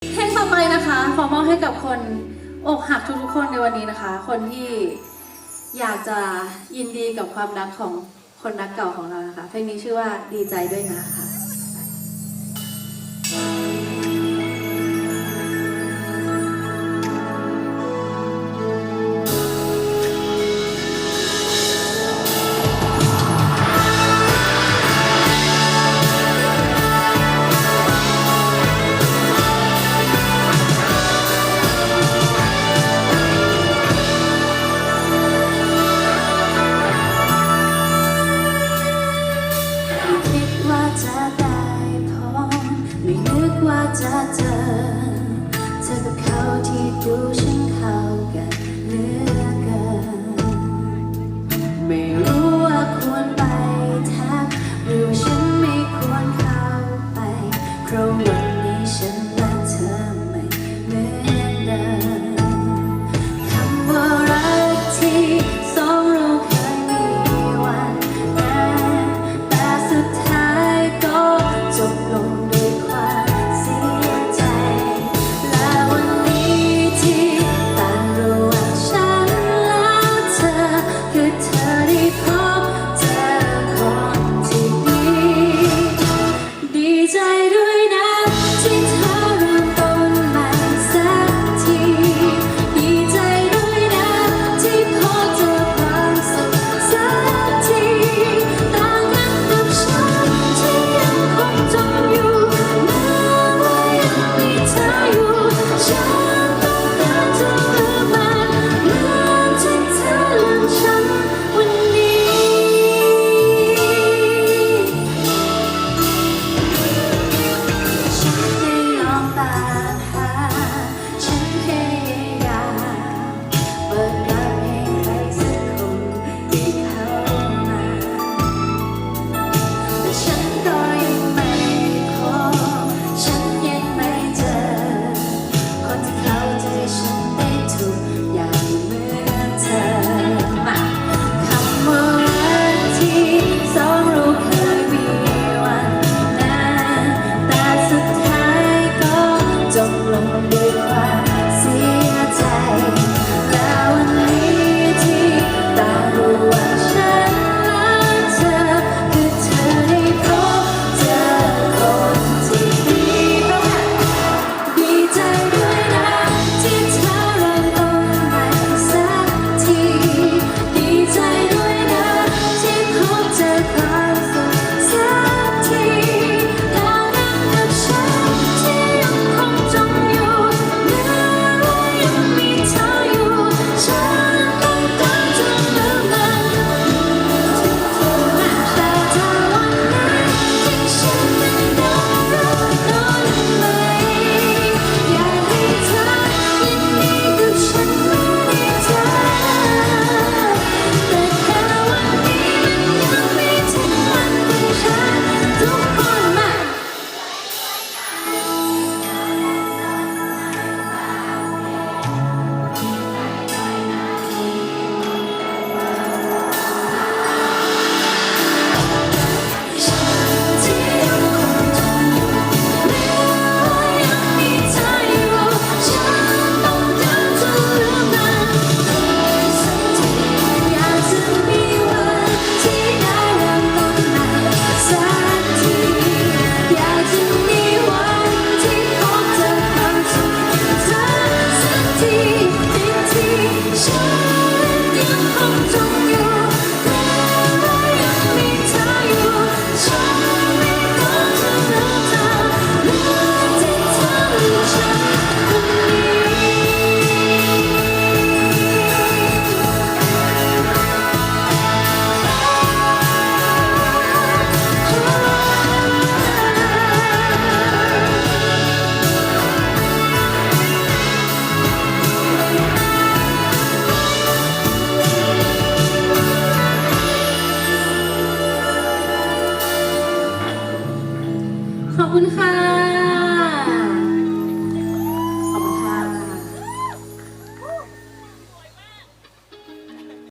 เพลงต่อไปนะคะขอมอบให้กับคนอกหักทุกๆคนในวันนี้นะคะ คนที่อยากจะยินดีกับความรักของคนรักเก่าของเรานะคะ เพลงนี้ชื่อว่าดีใจด้วยนะคะ keep. ขอบคุณค่ะ